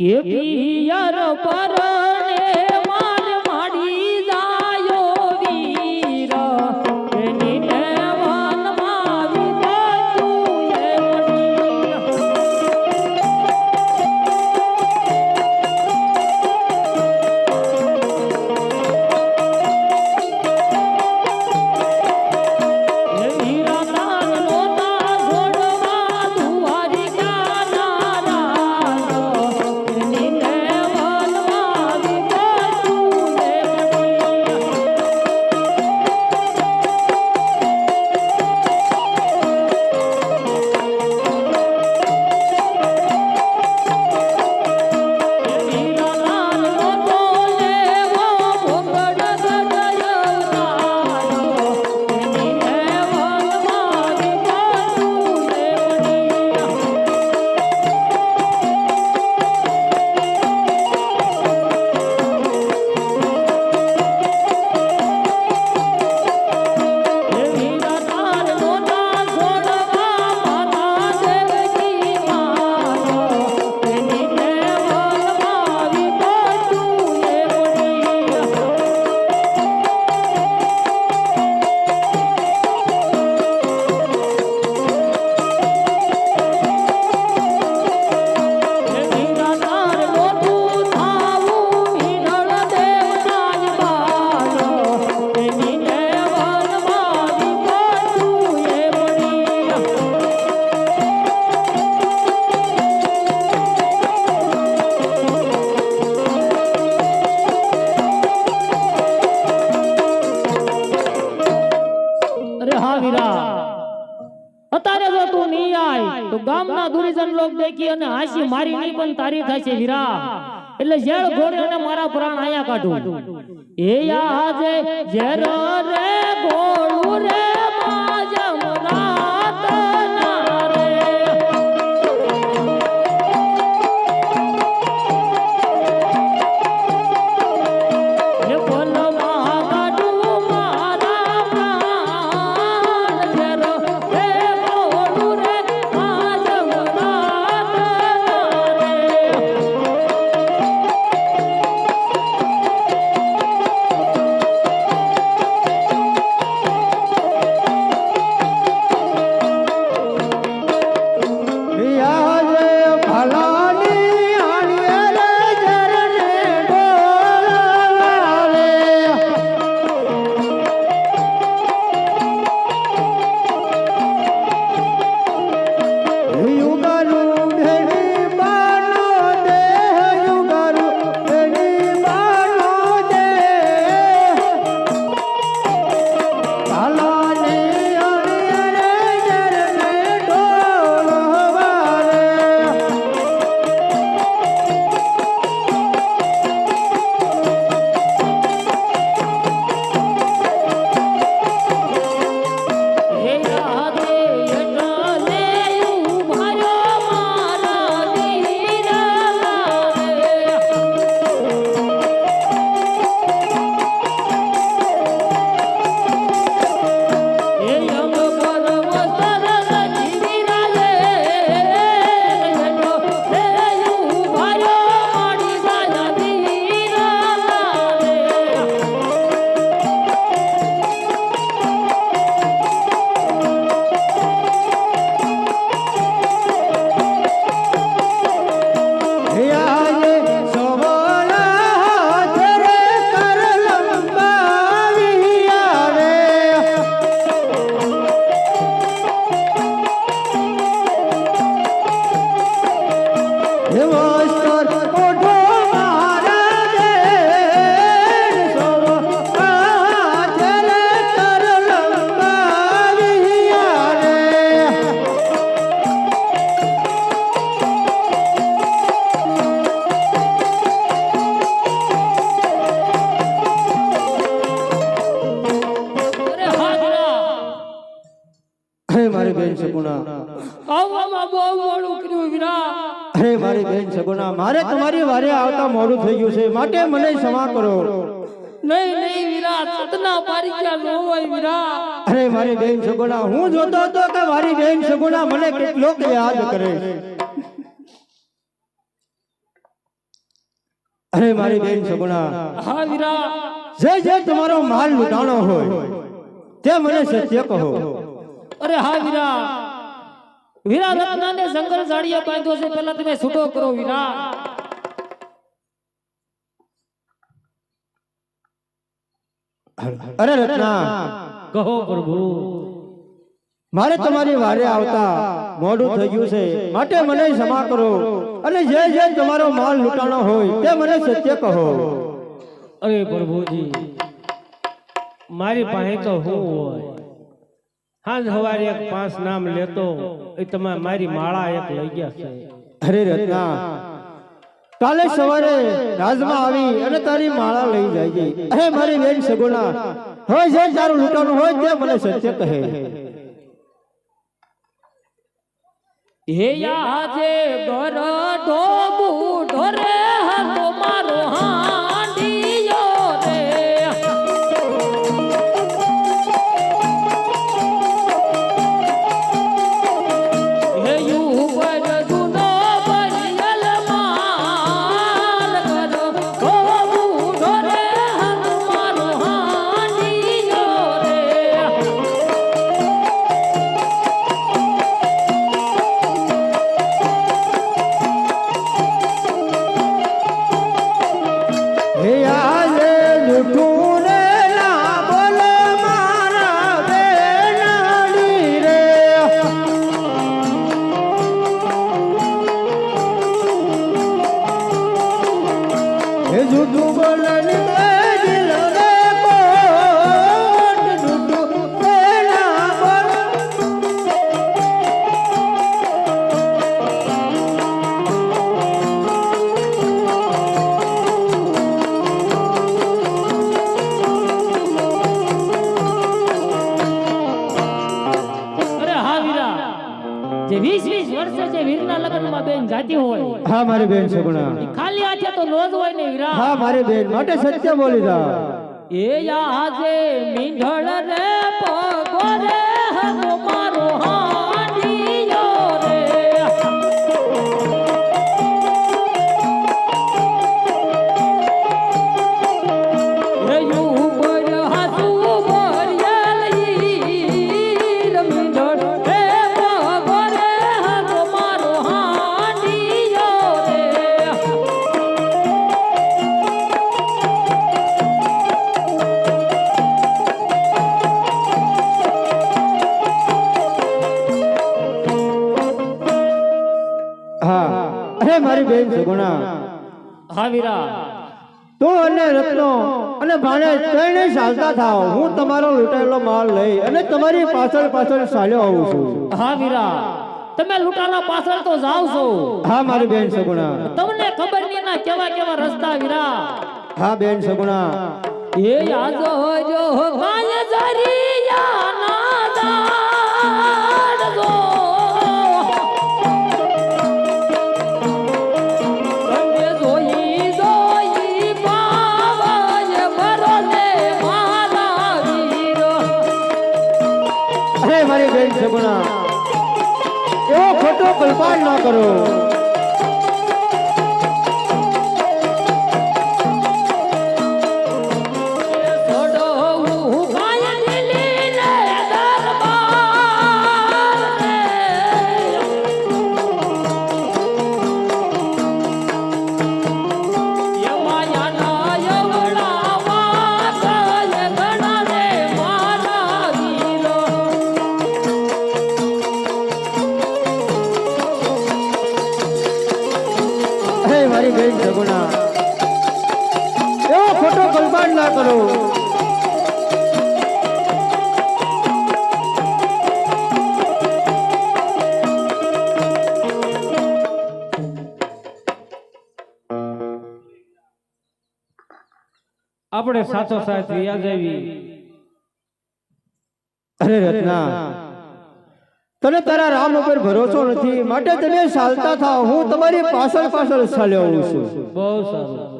કે પિયર પરને અત્યારે જો તું નહીં આય, તો ગામના દુરીજન લોક દેખી અને હાસી મારી નહીં, પણ તારી થશે વીરા એટલે ઝેડ ઘોડે અને મારા પ્રાણ આયા કાઢું. એ આજે ઝેર રે ગોળું મારી બેન સગુણા મારે તમારી વારે આવતા મોડું થઈ ગયું છે માટે મને ક્ષમા કરો. નહીં નહીં વીરા સતના પારી ન હોય વીરા. અરે મારી બેન સગુણા હું જોતો હતો કે મારી બેન સગુણા મને કેટલોક યાદ કરે અરે મારી બેન સગુણા હા વીરા. જે જે તમારો માલ લૂંટાણો હોય તે મને સત્ય કહો. અરે હા વીરા. વીરા રત્નાને જંગલ ઝાડીએ બાંધ્યો છે. પહેલા તમે છૂટો કરો વીરા અરે રત્ના. કહો પ્રભુ. મારે તમારી વારે આવતા મોડું થઈ ગયું છે. માટે મને ક્ષમા કરો અને જે જે તમારો માલ લૂંટાણો હોય તે મને સત્ય કહો. અરે પ્રભુજી મારી પાસે તો હું હોય? હાજ હવારે એક પાંચ નામ લેતો એ તમે મારી માળા એક લઈ ગયા છે. અરે રત્ના કાલે સવારે રાજમાં આવી અને તારી માળા લઈ જાય અરે મારી બેન સગુણા હવે જે તારું લૂંટાણું હોય તે મને સત્ય કહે. હે આજે ઘર ઢોબુ ઢોરે જે 20 20 વર્ષે જે વીરના લગ્નમાં બેન જાતી હોય હા મારી બેન સગુણા ખાલી હાથે તો નો જ હોય ને હીરા. હા મારી બેન માટે સત્ય બોલી દા એ આજે મીંઢળ રે પગો હા તો અને રત્નો અને ભાણે ત્રણે ચાલતા થાવ. હું તમારો લૂંટાયેલો માલ લઈ અને તમારી પાછળ પાછળ ચાલ્યો આવું છું. હા વીરા. તમે લૂંટાના પાછળ તો જાવ છો. હા મારી બેન સગુણા. તમને ખબર નહીં ના કેવા કેવા રસ્તા વીરા. હા બેન સગુણા. એ યાદ જો ખોટો કલ્પાડ ના કરો. ના કરો. આપણે સાચો સાથ યાદ આવી. અરે રત્ના તને તારા રામ ઉપર ભરોસો નથી માટે તમે ચાલતા થાવ હું તમારી પાછળ પાછળ ચાલ્યો છું. બહુ સારું.